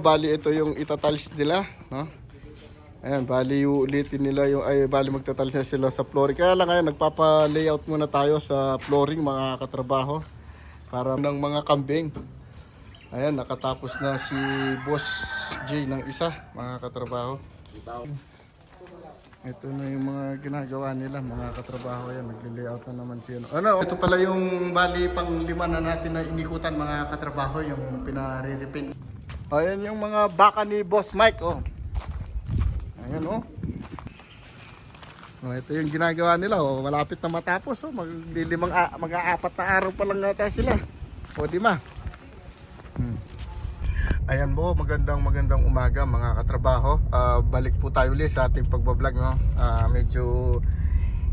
Bali ito yung itatalis nila, no? Ayan, bali ulitin nila yung ay bali magtatalis na sila sa flooring. Kaya lang ngayon nagpapa-layout muna tayo sa flooring mga katrabaho para ng mga kambing. Ayan, nakatapos na si Boss J ng isa, mga katrabaho. Ito na yung mga ginagawa nila, mga katrabaho yan. Nagli-layout na naman siya. Ano, ito pala yung bali pang lima na natin na inikutan mga katrabaho, yung pinare-repaint. Ayan yung mga baka ni Boss Mike, oh. Ayan, oh. Oh, ito yung ginagawa nila, oh. Malapit na matapos, oh. Maglilimang, mag-aapat na araw pa lang nata sila. O, di ma? Hmm. Ayan po, magandang magandang umaga mga katrabaho. Ah, balik po tayo ulit sa ating pagbablog. No? Ah, medyo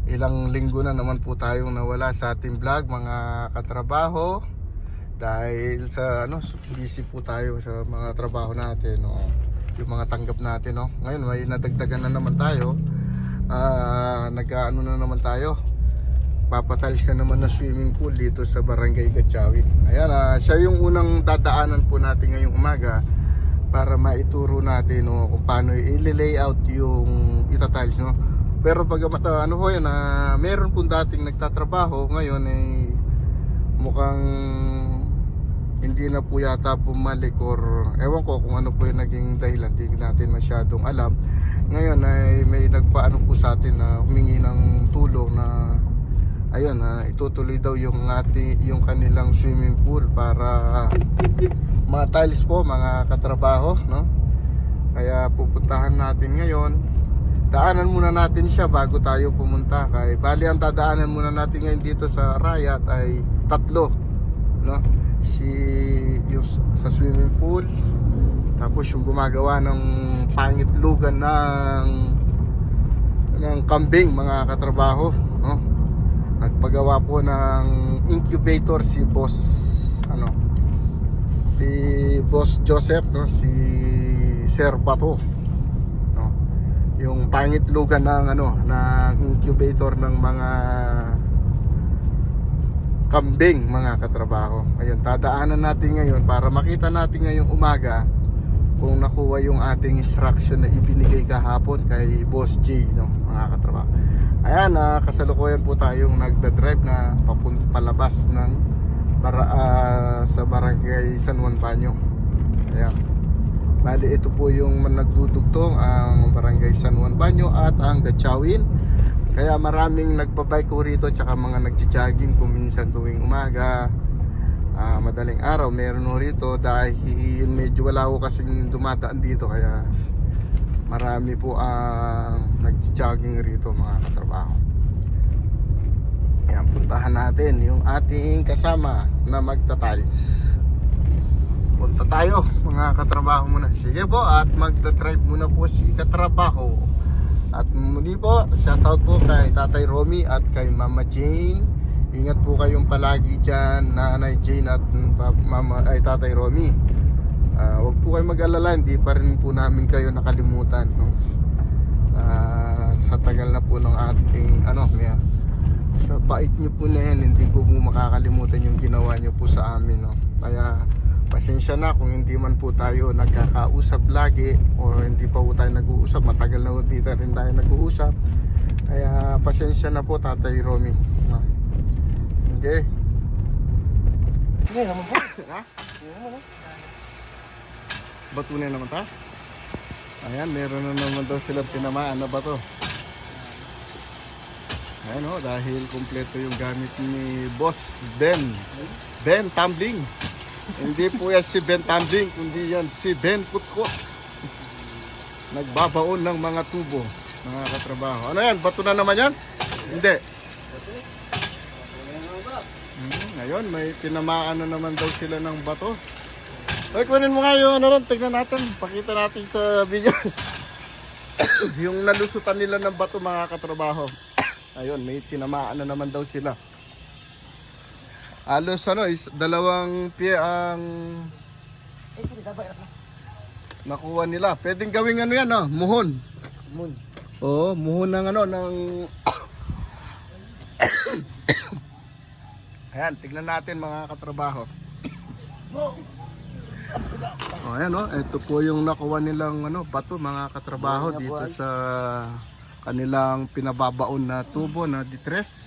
ilang linggo na naman po tayong nawala sa ating vlog mga katrabaho. Dahil sa ano, busy po tayo sa mga trabaho natin. No? Yung mga tanggap natin. No? Ngayon may nadagdagan na naman tayo. Ah, nag-ano na naman tayo papatalis na naman ng swimming pool dito sa Barangay Gatchawin. Ayan, ah, siya yung unang dadaanan po natin ngayong umaga para maituro natin no, kung paano i-layout yung itatiles. No? Pero pag uh, ano po yan, ah, meron pong dating nagtatrabaho ngayon ay mukhang hindi na po yata bumalik or ewan ko kung ano po yung naging dahilan. Hindi natin masyadong alam. Ngayon ay may nagpaano po sa atin na humingi ng tulong na ayun na itutuloy daw yung ati yung kanilang swimming pool para ma-tiles po mga katrabaho no? Kaya pupuntahan natin ngayon. Daanan muna natin siya bago tayo pumunta. Kay bali ang dadaanan muna natin ngayon dito sa Rayat ay tatlo no si yung sa swimming pool. Tapos yung gumagawa ng pangitlugan ng ng kambing mga katrabaho no? Nagpagawa po ng incubator si boss ano si boss Joseph no? Si Sir Bato no? Yung pangitlugan ng ano ng incubator ng mga kambing mga katrabaho. Ayun tadaanan natin ngayon para makita natin ngayong umaga kung nakuha yung ating instruction na ibinigay kahapon kay Boss J no mga katrabaho. Ayan na kasalukuyan po tayong nagda-drive na papunta palabas ng para, ah, sa barangay San Juan Banyo ayan. Bali ito po yung nagdudugtong ang barangay San Juan Banyo at ang Gatchawin kaya maraming nagbabike ko rito tsaka mga nagja-jogging kung minsan tuwing umaga. Ah, madaling araw meron ho rito dahil medyo wala ko kasing dumadaan dito kaya marami po ang nagja-jogging rito mga katrabaho. Ayan, puntahan natin yung ating kasama na magtatiles. Punta tayo mga katrabaho muna. Sige po at magta-drive muna po si katrabaho at muli po, shoutout po kay Tatay Romy at kay Mama Jane. Ingat po kayong palagi dyan, Nanay Jane at Mama, ay Tatay Romy. Ah, wag po kayong mag-alala, hindi pa rin po namin kayo nakalimutan. No? Ah, sa tagal na po ng ating, ano, may, sa bait nyo po na yan, hindi ko po makakalimutan yung ginawa nyo po sa amin. No? Kaya, pasensya na kung hindi man po tayo nagkakausap lagi or hindi pa po tayo nag-uusap. Matagal na hindi na rin tayo nag-uusap. Kaya pasensya na po tatay Romy. No? okay Hindi naman po. ha? batunin naman ta? Ayan meron na naman daw sila tinamaan na bato. Ayan o dahil kompleto yung gamit ni boss Ben. Ben Tumbling hindi po yan si Ben Tumbling kundi yan si Ben Kutkot nagbabaon ng mga tubo mga katrabaho ano yan bato na naman yan hindi Hmm, ngayon may tinamaan na naman daw sila ng bato ay, kunin mo nga yung ano ron, tignan natin. Pakita natin sa video. yung nalusutan nila ng bato mga katrabaho. Ayun, may tinamaan na naman daw sila. Alos ano, is, dalawang pie ang Eh, nakuha nila. Pwedeng gawing ano yan, ah, muhon. Moon. Oo, muhon ng ano, ng... Ayan, tignan natin mga katrabaho. Oh, ayan oh, ito po yung nakuha nilang ano, bato mga katrabaho dito sa kanilang pinababaon na tubo na ditres.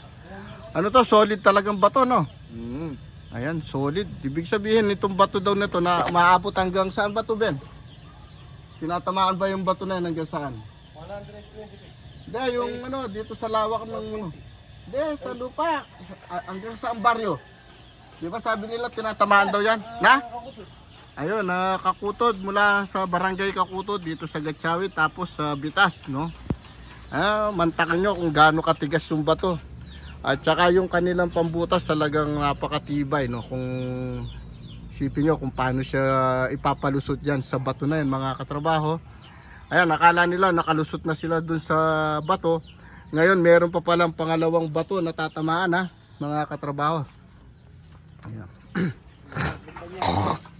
Ano to, solid talagang bato no? Mm. Ayan, solid. Ibig sabihin itong bato daw na to na maabot hanggang saan ba to, Ben? Tinatamaan ba yung bato na yan hanggang saan? 120 Hindi, yung ano, dito sa lawak ng ano. Hindi, sa lupa. Hanggang saan baryo? Di ba sabi nila tinatamaan daw yan? Na? Ayun, na Kakutod mula sa barangay Kakutod dito sa Gatsawi tapos sa Bitas, no? Ah, mantakan nyo kung gaano katigas yung bato. At saka yung kanilang pambutas talagang napakatibay, no? Kung isipin nyo kung paano siya ipapalusot yan sa bato na yan, mga katrabaho. Ayan, nakala nila nakalusot na sila dun sa bato. Ngayon, meron pa palang pangalawang bato na tatamaan, ha? Mga katrabaho. Ayan.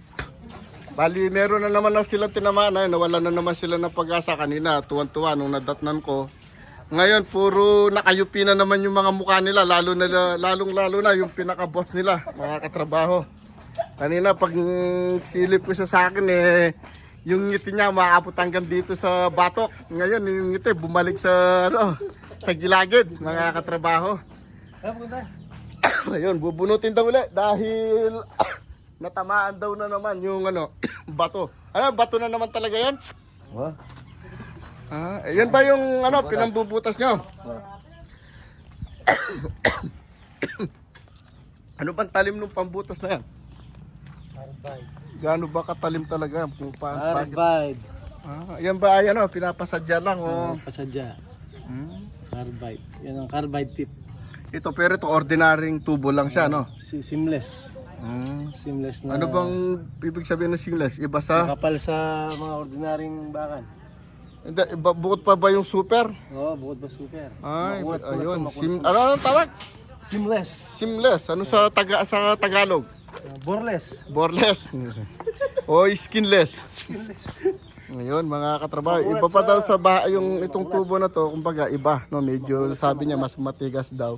Bali, meron na naman na sila tinamaan. Ay, nawala na naman sila ng pag-asa kanina. Tuwan-tuwa nung nadatnan ko. Ngayon, puro nakayupi na naman yung mga mukha nila. Lalo na, lalong lalo na yung pinaka-boss nila, mga katrabaho. Kanina, pag silip ko siya sa akin, eh, yung ngiti niya maabot hanggang dito sa batok. Ngayon, yung ngiti bumalik sa, ano, sa gilagid, mga katrabaho. Ayun, bubunutin daw ulit dahil natamaan daw na naman yung ano, bato. Ano, bato na naman talaga yan? Oh. Ah, yan ba yung ano, pinambubutas nyo? ano bang talim ng pambutas na yan? Carbide. Gaano ba katalim talaga? Kung pa? Carbide. Ah, yan ba ay ano, pinapasadya lang o. Pasadya. Hmm. Carbide. Yan ang carbide tip. Ito pero ito ordinaryong tubo lang siya, no? Si seamless. Hmm. Seamless na. Ano bang ibig sabihin ng seamless? Iba sa Kapal sa mga ordinaryong bakan. Hindi, iba, bukod pa ba yung super? Oo, oh, bukod ba super. Ay, Makulat- ayun. makulat- Sim, ano ang tawag? Seamless. Seamless. Ano sa taga sa Tagalog? Uh, boreless. Boreless. o skinless. Ngayon, mga katrabaho, iba pa daw sa ba yung itong tubo na to, kumbaga iba, no, medyo sabi niya mas matigas daw.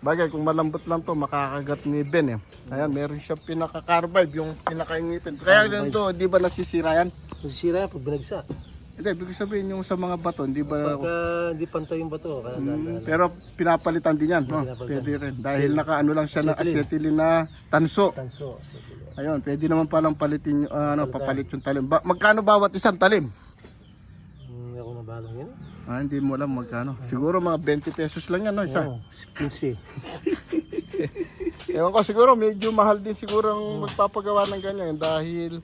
Bagay, kung malambot lang to, makakagat ni Ben eh. Ayan, meron siya pinaka-carbide, yung pinaka-ingipin. Kaya yan to, di ba nasisira yan? Masisira yan pag binagsak. Hindi, ibig sabihin yung sa mga bato, di ba Pagka hindi pantay yung bato, kaya Mm, pero pinapalitan din yan, no? Pinapalitan. Pwede rin. Dahil nakaano lang siya ng acetylene na tanso. tanso. So, Ayun, pwede naman palang palitin, yung, ano, papalit yung talim. Ba, magkano bawat isang talim? Hindi ako nabalong yun. Ah, hindi mo alam magkano. Siguro mga 20 pesos lang yan, no? Isa. Oo, 15. Ewan ko, siguro medyo mahal din siguro ang magpapagawa ng ganyan dahil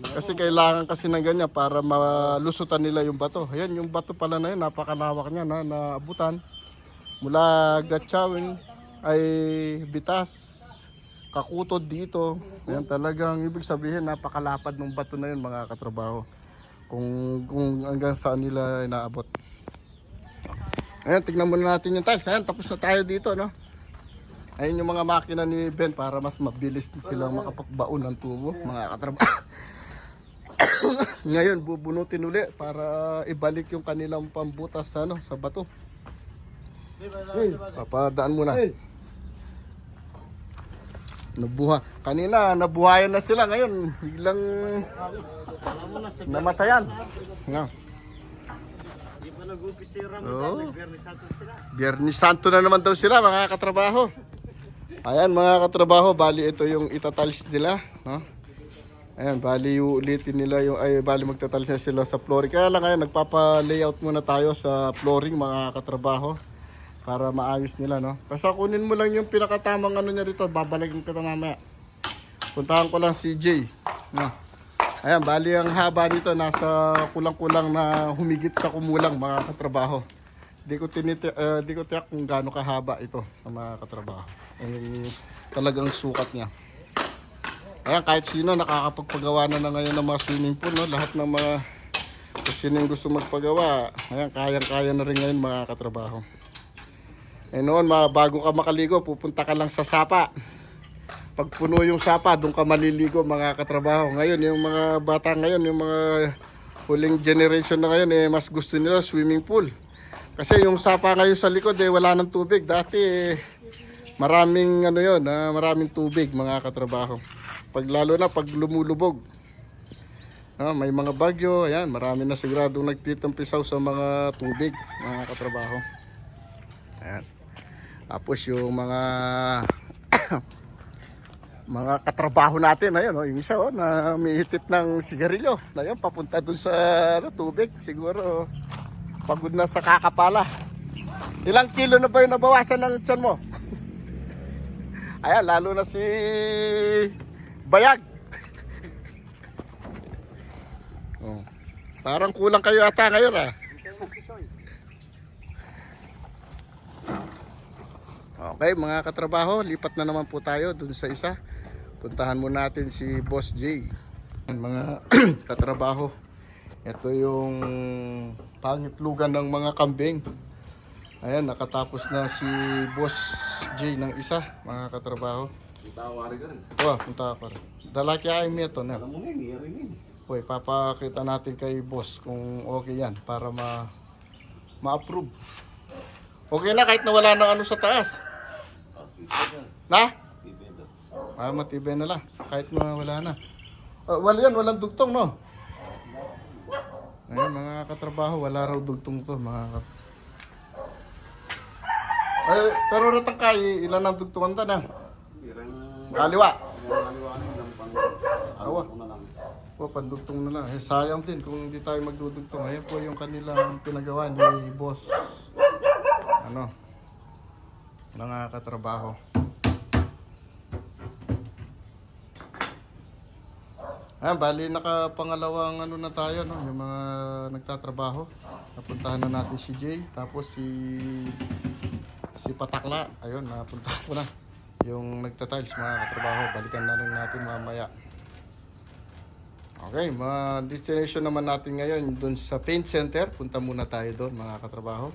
kasi kailangan kasi ng ganyan para malusutan nila yung bato. Ayan, yung bato pala na yun, napakalawak niya na naabutan. Mula Gatchawin ay Bitas, Kakutod dito. Ayan talagang ibig sabihin napakalapad ng bato na yun mga katrabaho. Kung, kung hanggang saan nila inaabot. Ayan, tignan muna natin yung tiles. Ayan, tapos na tayo dito, no? Ayun yung mga makina ni Ben para mas mabilis silang makapagbaon ng tubo, mga katrabaho. Ngayon, bubunutin uli para ibalik yung kanilang pambutas sa, ano, sa bato. Hey, papadaan muna. Nabuha. Kanina, nabuhayan na sila. Ngayon, biglang namatayan. Nga. Oo. Biyernes Santo na naman daw sila mga katrabaho. Ayan mga katrabaho, bali ito yung itatalis nila, no? Ayan, bali ulitin nila yung ay bali magtatalis na sila sa flooring. Kaya lang ngayon nagpapa-layout muna tayo sa flooring mga katrabaho para maayos nila, no? Basta kunin mo lang yung pinakatamang ano niya rito, babalikin kita mamaya. Puntahan ko lang si Jay, no? Ayan, bali ang haba nito nasa kulang-kulang na humigit sa kumulang mga katrabaho. Di ko tiniti eh, di ko tiyak kung gaano kahaba ito mga katrabaho. Ang talagang sukat niya. Ayan, kahit sino nakakapagpagawa na, na ngayon ng mga swimming pool, no? Lahat ng mga kung sino yung gusto magpagawa, ayan, kayang-kaya na rin ngayon mga katrabaho. Eh noon, bago ka makaligo, pupunta ka lang sa sapa. Pag puno yung sapa, doon ka maliligo mga katrabaho. Ngayon, yung mga bata ngayon, yung mga huling generation na ngayon, eh, mas gusto nila swimming pool. Kasi yung sapa ngayon sa likod, eh, wala ng tubig. Dati, eh, maraming, ano yun, ah, maraming tubig mga katrabaho. Pag lalo na, pag lumulubog. Ah, may mga bagyo, ayan, marami na siguradong nagtitampisaw sa mga tubig, mga katrabaho. Ayan. Tapos yung mga mga katrabaho natin, ayun, oh, yung isa oh, na mihitit ng sigarilyo. Ayun, papunta dun sa ano, tubig. Siguro pagod na sa kakapala. Ilang kilo na ba yung nabawasan ng tiyan mo? Ayan, lalo na si Bayag. Oh. Parang kulang kayo ata ngayon ah. Okay mga katrabaho, lipat na naman po tayo dun sa isa. Puntahan muna natin si Boss J. Mga katrabaho, ito yung pangitlugan ng mga kambing. Ayan, nakatapos na si Boss J ng isa, mga katrabaho. Oh, punta ako rin. Dalaki ay mi ito na. Uy, papakita natin kay boss kung okay yan para ma ma-approve. Okay na kahit nawala ng ano sa taas. Na? Ah, matibay na lang. Kahit na wala na. Uh, wala yan, walang dugtong, no? Ayun, mga katrabaho, wala raw dugtong to, mga kat... Ay, pero ratang kay, ilan ang dugtungan ta na? Kaliwa. Awa. Po, pandugtong na lang. Eh, sayang din kung hindi tayo magdudugtong. Ayan po yung kanilang pinagawa ni boss. Ano? Mga katrabaho. Ah, bali nakapangalawang ano na tayo no, yung mga nagtatrabaho. Napuntahan na natin si Jay, tapos si si Patakla. Ayun, napuntahan ko na. Yung nagtatiles mga katrabaho, balikan na rin natin mamaya. Okay, mga destination naman natin ngayon doon sa paint center. Punta muna tayo doon mga katrabaho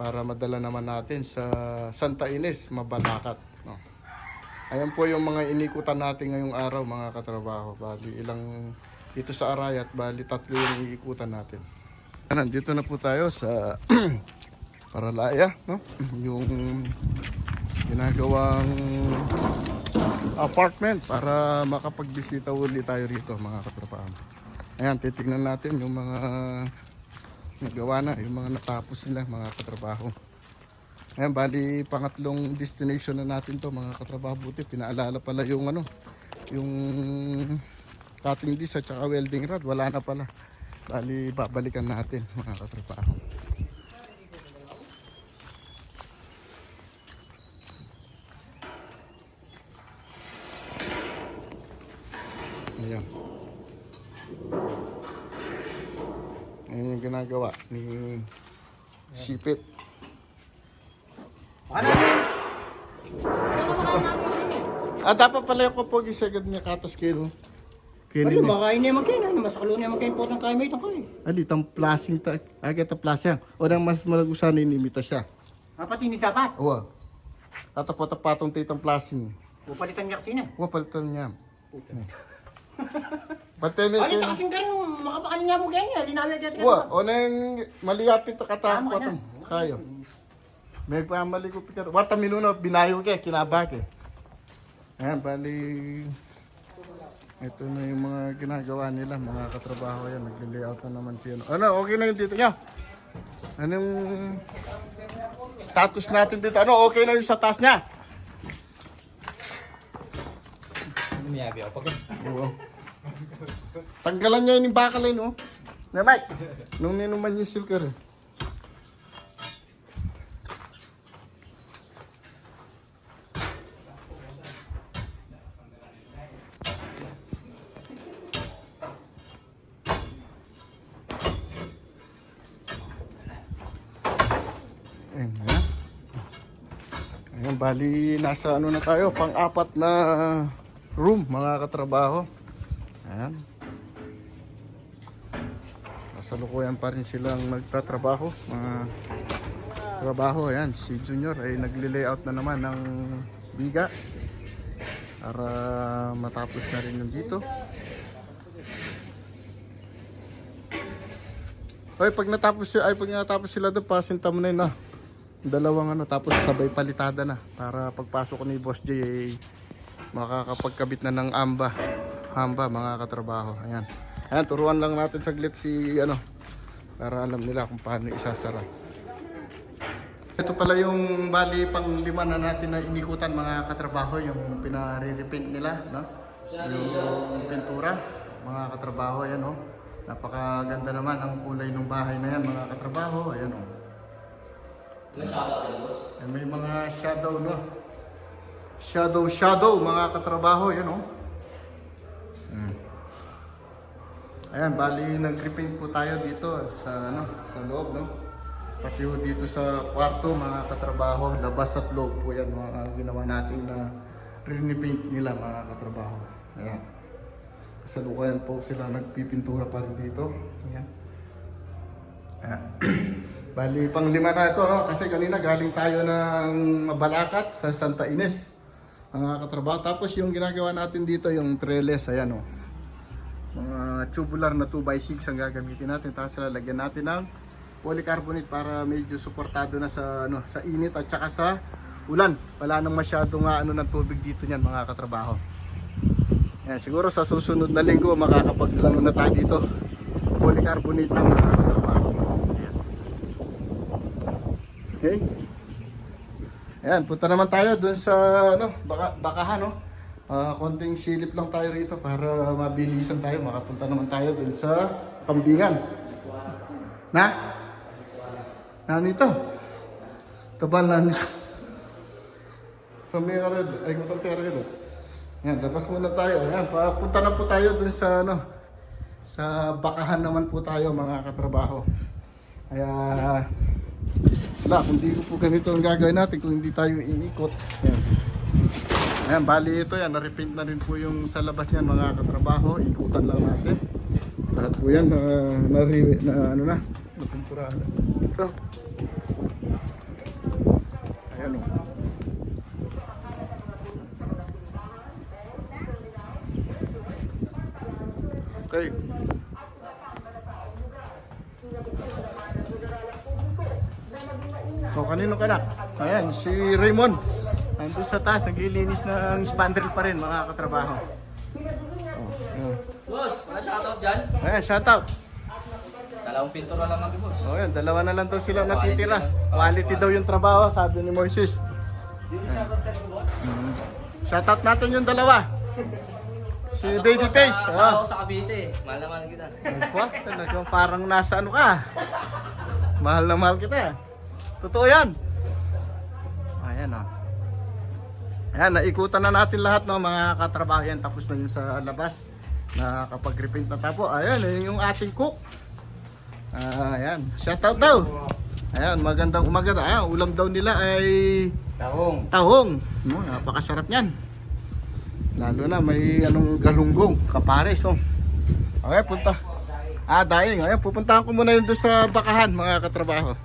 para madala naman natin sa Santa Ines, Mabalacat. No? Ayan po yung mga inikutan natin ngayong araw mga katrabaho. Bali ilang dito sa Arayat, bali tatlo yung iikutan natin. Nandito na po tayo sa Paralaya, no? Yung ginagawang apartment para makapagbisita uli tayo rito mga katrabaho. Ayan, titignan natin yung mga nagawa na, yung mga natapos nila mga katrabaho. Ayan, bali pangatlong destination na natin to mga katrabaho. Buti, pinaalala pala yung ano, yung cutting disc at saka welding rod. Wala na pala. Bali, babalikan natin mga katrabaho. Ayan. Ayan yung ginagawa ni Sipit. Ah, dapat pala yung kapag isagad niya katas kilo. Ano Kinin niya. ba kain naman kayo? Ano mas kalunin naman kayo po ng kain may itong kain. Ali, tang plasing ta. Agad ta plasing. O nang mas malagusan inimita siya. Dapat hindi dapat. Uwa. Tatapot-tapatong titang plasing. Upalitan niya kasi na. Uwa, palitan niya. Pati ni... Alin ta kasing karin makapakan niya mo ganyan. Linawag yan. Uwa, o nang maliyapit ta Tama katapot. Kayo. May pamali ko pikar. Wata minuno, binayo ke, kinabake. Ayan, bali... Ito na yung mga ginagawa nila, mga katrabaho yan. Nagli-layout na naman siya. Ano, okay na yung dito niya? Anong status natin dito? Ano, okay na yung sa taas niya? Oo. Tanggalan niya yung bakal eh, no? Na Mike, nung ninuman yung silker eh. Ayun na. Ayun, bali nasa ano na tayo, pang-apat na room mga katrabaho. Ayan. Nasa lukuyan pa rin silang nagtatrabaho. Mga trabaho, ayan. Si Junior ay nagli-layout na naman ng biga para matapos na rin yung dito. Hoy, pag natapos sila, ay pag natapos sila doon, pasinta mo na yun, ah. Dalawang ano, tapos sabay palitada na para pagpasok ni Boss J makakapagkabit na ng amba. Hamba, mga katrabaho. Ayan. Ayan, turuan lang natin saglit si ano para alam nila kung paano isasara. Ito pala yung bali pang lima na natin na inikutan mga katrabaho yung pinare-repaint nila, no? Yung pintura, mga katrabaho, ayan oh. Napakaganda naman ang kulay ng bahay na yan mga katrabaho, ayan oh. Ayan, may mga shadow, no? Shadow, shadow, mga katrabaho, yan oh. Hmm. Ayan, bali nag-repaint po tayo dito sa ano, sa loob, no? Pati ho dito sa kwarto, mga katrabaho, labas at loob po yan mga ginawa natin na repaint nila, mga katrabaho. Ayan. Kasalukuyan po sila nagpipintura pa rin dito. Ayan. Ayan. Bali, pang lima na ito, no? Kasi kanina galing tayo ng Mabalacat sa Santa Ines. Mga katrabaho. Tapos yung ginagawa natin dito, yung trellis, ayan, oh mga tubular na 2x6 ang gagamitin natin. Tapos lalagyan natin ng polycarbonate para medyo suportado na sa ano sa init at saka sa ulan. Wala nang masyadong ano ng tubig dito niyan mga katrabaho. Yan, siguro sa susunod na linggo makakapaglangon na tayo dito. Polycarbonate ng mga katrabaho. Ayan. okay? Ayan, punta naman tayo dun sa ano, baka, bakahan, no? Ah, konting silip lang tayo rito para mabilisan tayo. Makapunta naman tayo dun sa kambingan. Na? Nanito? Tabal na nito. Kami ka rin. Ay, kutang tera rin. Ayan, labas muna tayo. Ayan, papunta na po tayo dun sa ano, sa bakahan naman po tayo mga katrabaho. Kaya, wala, kung di po ganito ang gagawin natin, kung hindi tayo iikot. Ayan. Ayan, bali ito yan, na-repaint na rin po yung sa labas niyan mga katrabaho. Ikutan lang natin. Lahat po yan, na, na, na ano na, napimpurahan na. Ito. Ayan o. Okay. O, kanino ka na? Ayan, si Raymond. Nandun sa taas, naglilinis ng spandrel pa rin, mga katrabaho. Oh, ayan. Boss, wala shoutout dyan? Ayan, shout out. Dalawang pintura lang kami, boss. O yan, dalawa na lang daw sila natitira. Quality daw yung trabaho, sabi ni Moises. Mm. Shout out natin yung dalawa. Si Babyface. Sa, Oh. sa, Cavite. Mahal naman kita. Apa, talagang parang nasa ano ka. Mahal na mahal kita. Totoo yan. Ayan o. Ayan, naikutan na natin lahat no, mga katrabaho yan. Tapos na yung sa labas. Nakakapag-repaint na tapo. Ayan, yun yung ating cook. Ah, ayan, shout out daw. Ayan, magandang umaga. Ayan, ulam daw nila ay Tahong. tahong. No, napakasarap niyan. Lalo na may anong galunggong, kapares, no. Okay, punta. Ah, daing. Ayan, pupuntahan ko muna yun doon sa bakahan, mga katrabaho.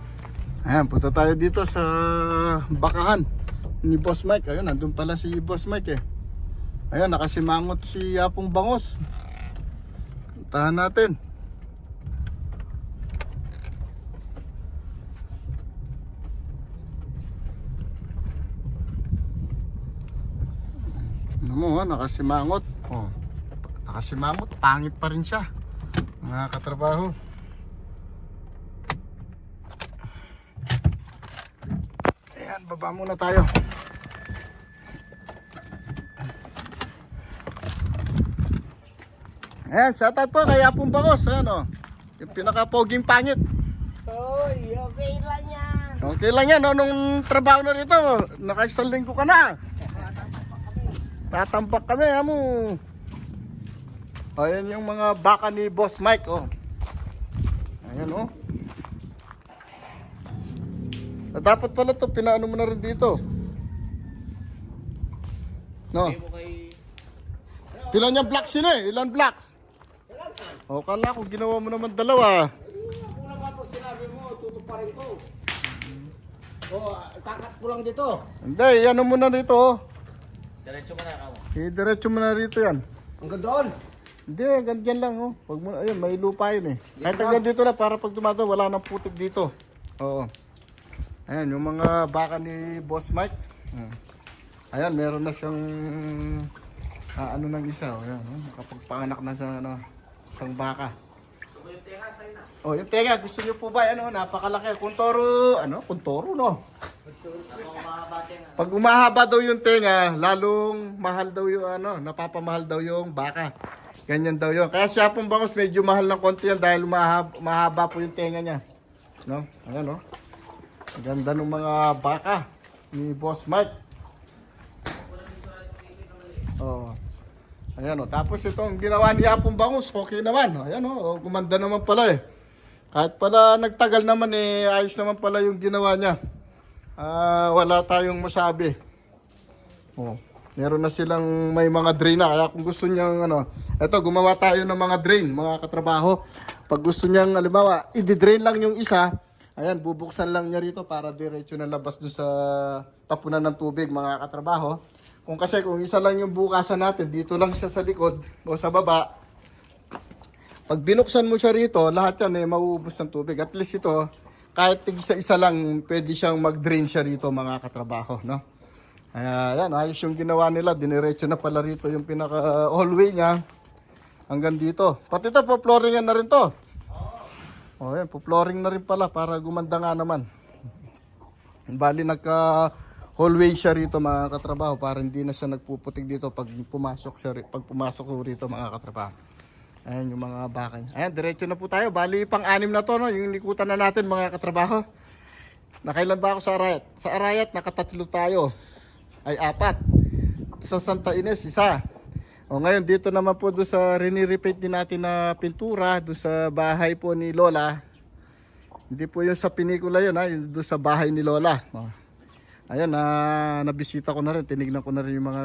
Ayan, punta tayo dito sa bakahan ni Boss Mike. Ayun, nandun pala si Boss Mike eh. Ayun, nakasimangot si Yapong Bangos. Puntahan natin. Ano mo, ha, nakasimangot. Oh. Nakasimangot, pangit pa rin siya. Mga katrabaho. Ayan, baba muna tayo. Ayan, shoutout po kay Apong Bangos. Ayan o. Yung pinaka-poging pangit. Oy, okay lang yan. Okay lang yan, no? nung trabaho na rito, naka-isang linggo ka na. Tatampak kami, amo. Ayan yung mga baka ni Boss Mike, oh. Ayan, oh. Ah, dapat pala to, pinaano mo na rin dito. No? Mo. Ilan yung blocks yun eh? Ilan blocks? O, kala ko ginawa mo naman dalawa. Kung naman po sinabi mo, tutuparin ko. O, kakat ko lang dito. Hindi, ano mo na rito, oh. Diretso ka na ako. I-diretso mo na rito yan. Hanggang doon. Hindi, ganyan lang, oh. Pag mo, ayun, may lupa yun eh. Kahit hanggang dito lang, para pag dumadaw, wala nang putik dito. Oo. Ayan, yung mga baka ni Boss Mike. Hmm. Ayan, meron na siyang ah, ano ng isa. Oh, ayan, oh. Nakapagpanganak na sa, ano, Isang baka. Oh, yung tenga, gusto niyo po ba, ano, napakalaki. Kung toro, ano, kung toro, no? Pag umahaba daw yung tenga, lalong mahal daw yung, ano, napapamahal daw yung baka. Ganyan daw yun. Kaya siya pong bangos, medyo mahal ng konti yan dahil mahaba, mahaba po yung tenga niya. No? Ayan, no? Ganda ng mga baka ni Boss Mike. Ayan o. Tapos itong ginawa ni Apong Bangus, okay naman. Ayan o. Gumanda naman pala eh. Kahit pala nagtagal naman eh, ayos naman pala yung ginawa niya. Ah, wala tayong masabi. Oh. Meron na silang may mga drain na. Kaya kung gusto niyang ano, eto gumawa tayo ng mga drain, mga katrabaho. Pag gusto niyang, halimbawa, i-drain lang yung isa, ayan, bubuksan lang niya rito para diretso na labas dun sa tapunan ng tubig, mga katrabaho. Kung kasi kung isa lang yung bukasan natin, dito lang siya sa likod o sa baba, pag binuksan mo siya rito, lahat yan eh, mauubos ng tubig. At least ito, kahit isa-isa lang, pwede siyang mag-drain siya rito mga katrabaho, no? Kaya yan, ayos yung ginawa nila. Diniretso na pala rito yung pinaka-hallway niya. Hanggang dito. Pati ito, po-flooringan na rin to. O yan, po-flooring na rin pala para gumanda nga naman. Bali, nagka hallway siya rito mga katrabaho para hindi na siya nagpuputik dito pag pumasok siya pag pumasok rito mga katrabaho. Ayan yung mga baka niya. Ayan, diretso na po tayo. Bali, pang-anim na to, no? Yung likutan na natin mga katrabaho. Nakailan ba ako sa Arayat? Sa Arayat, nakatatlo tayo. Ay, apat. Sa Santa Ines, isa. O ngayon, dito naman po doon sa rini-repaint din natin na pintura, doon sa bahay po ni Lola. Hindi po yun sa pinikula yun, ha? Yung doon sa bahay ni Lola. O. Ayun, na nabisita ko na rin, tinignan ko na rin yung mga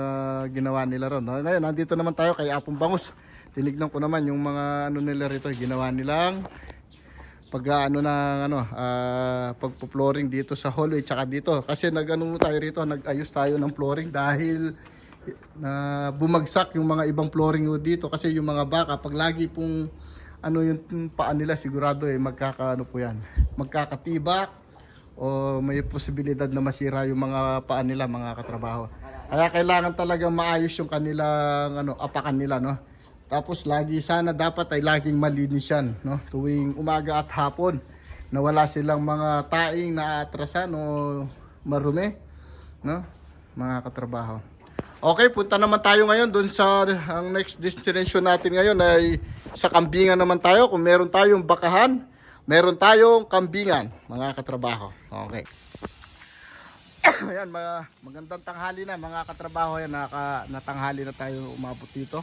ginawa nila ron. Ngayon, nandito naman tayo kay Apong Bangus. Tinignan ko naman yung mga ano nila rito, ginawa nilang pag ano ng ano, ah, pagpo-flooring dito sa hallway tsaka dito. Kasi nag-ano tayo rito, nag-ayos tayo ng flooring dahil na bumagsak yung mga ibang flooring dito kasi yung mga baka pag lagi pong ano yung paa nila sigurado eh magkakaano po yan magkakatibak o may posibilidad na masira yung mga paa nila mga katrabaho. Kaya kailangan talaga maayos yung kanilang ano apakan nila no. Tapos lagi sana dapat ay laging malinis yan no tuwing umaga at hapon na wala silang mga taing na atrasan o marumi no mga katrabaho. Okay, punta naman tayo ngayon doon sa ang next destination natin ngayon ay sa kambingan naman tayo. Kung meron tayong bakahan, meron tayong kambingan, mga katrabaho. Okay. Ayan, mga, magandang tanghali na mga katrabaho yan. Naka, natanghali na tayo umabot dito.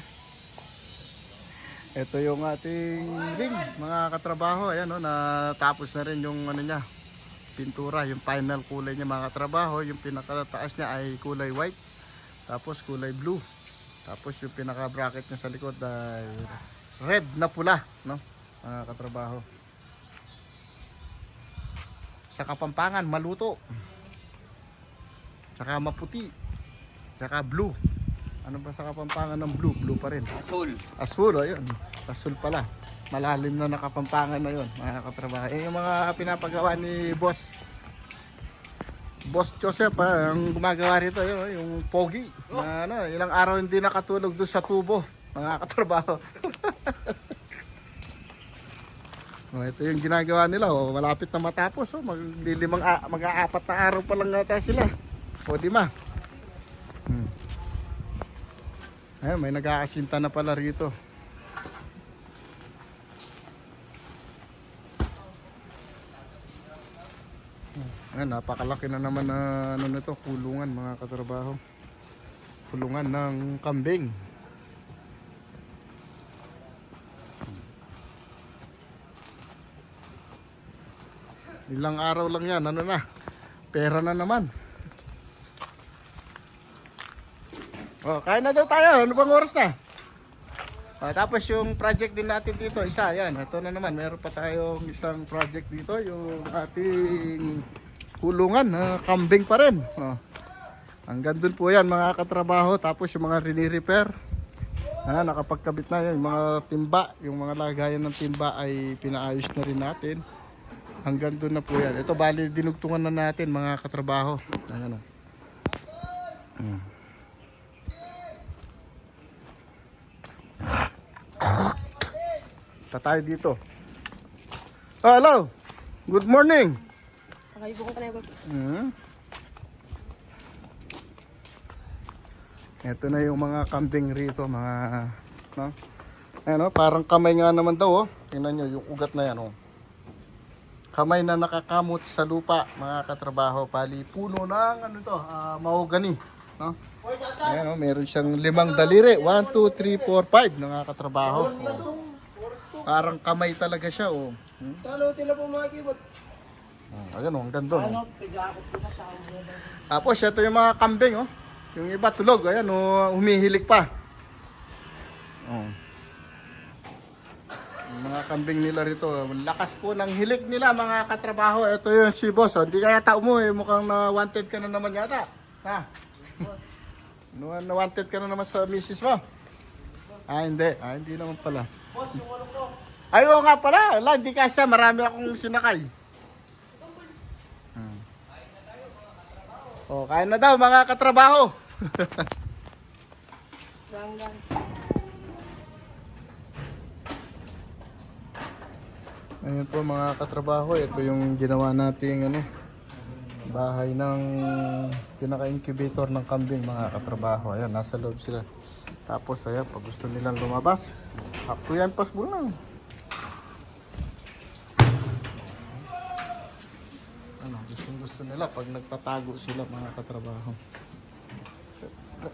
Ito yung ating ring, mga katrabaho. Ayan, no, natapos na rin yung ano niya, pintura, yung final kulay niya mga katrabaho. Yung pinakataas niya ay kulay white. Tapos kulay blue. Tapos yung pinaka bracket niya sa likod ay red na pula, no? Mga katrabaho. Sa Kapampangan, maluto. Saka maputi. Saka blue. Ano ba sa Kapampangan ng blue? Blue pa rin. Soul. Asul, ayun. Asul pala. Malalim na nakapampangan na yun, mga katrabaho. Eh, yung mga pinapagawa ni Boss Boss Joseph, ah, ang gumagawa rito, yun, yung pogi. Na, ano, ilang araw hindi nakatulog doon sa tubo, mga katrabaho. oh, ito yung ginagawa nila, oh, malapit na matapos. Oh, maglilimang, mag-aapat na araw pa lang nata sila. O, di ma? Hmm. Ayun, may nag-aasinta na pala rito. Ayan, napakalaki na naman na ano nito, kulungan mga katrabaho. Kulungan ng kambing. Ilang araw lang yan, ano na, pera na naman. Oh, kain na daw tayo, ano bang oras na? Ah, tapos yung project din natin dito, isa, yan. Ito na naman, meron pa tayong isang project dito, yung ating kulungan, na kambing pa rin. Oh. Hanggang dun po yan mga katrabaho, tapos yung mga rini-repair. Ah, nakapagkabit na yan, yung mga timba, yung mga lagayan ng timba ay pinaayos na rin natin. Hanggang dun na po yan. Ito bali dinugtungan na natin mga katrabaho. Ayan, oh. Hmm. Punta tayo dito. Oh, hello. Good morning. Nakaibukong ka na yung Hmm. Ito na yung mga kambing rito, mga no? Ayan, oh, parang kamay nga naman daw, oh. Tingnan nyo, yung ugat na yan, oh. Kamay na nakakamot sa lupa, mga katrabaho. Pali puno ng, ano to, ah, mahogany, no? Ayan, oh, meron siyang limang daliri. 1, 2, 3, 4, 5, mga katrabaho. Oh. Parang kamay talaga siya, oh. Hmm? Oh, Ayan, oh, ang ganda, oh. Tapos, ito yung mga kambing, oh. Yung iba tulog, ayan, oh, humihilik pa. Oh. Yung mga kambing nila rito, lakas po ng hilik nila, mga katrabaho. Ito yung si boss, oh. Hindi kaya tao mo, eh. Mukhang na wanted ka na naman yata. Ha? Na, na wanted ka na naman sa misis mo. Ah, hindi. Ah, hindi naman pala. Ay, oo nga pala. Wala, hindi kasi marami akong sinakay. Hmm. Oh, kain na daw mga katrabaho. ganggang. Ayun po mga katrabaho, ito yung ginawa nating ano, bahay ng pinaka-incubator ng kambing mga katrabaho. Ayan, nasa loob sila. Tapos ayan, pag gusto nilang lumabas, up to yan possible lang. Ano, gusto gusto nila pag nagtatago sila mga katrabaho.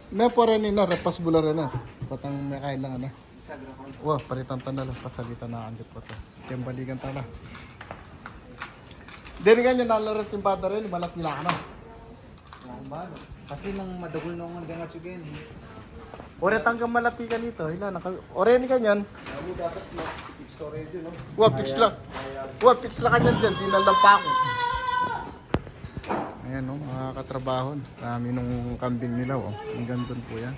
May po rin na, repasbula rin na. Patang may kailangan na. Wah, paritan tanda lang pasalita na andit pa to. Kembalikan tala. Dili ka niya nalarat yung bata rin, balat nila ka na. Kasi nang madagol na nga ganat sigin. Ore tanggang malati ka nito, ila naka ore ni kanyan. Wa fix lang. Wa fix lang kanyan diyan, di na lang pa ako. Ayan no, mga katrabaho. Dami nung kambing nila oh. Ang gandun po yan.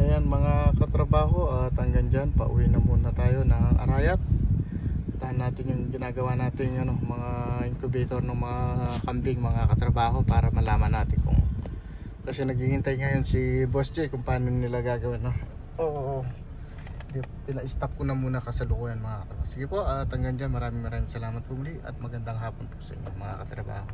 Ayan mga katrabaho at hanggang dyan pauwi na muna tayo ng Arayat. Tahan natin yung ginagawa natin ano, mga incubator ng mga kambing mga katrabaho para malaman natin kung kasi naghihintay ngayon si Boss J kung paano nila gagawin no. Oo. Di- Pina-stop ko na muna kasalukuyan mga katrabaho. Sige po at hanggang dyan maraming maraming salamat po muli at magandang hapon po sa inyo mga katrabaho.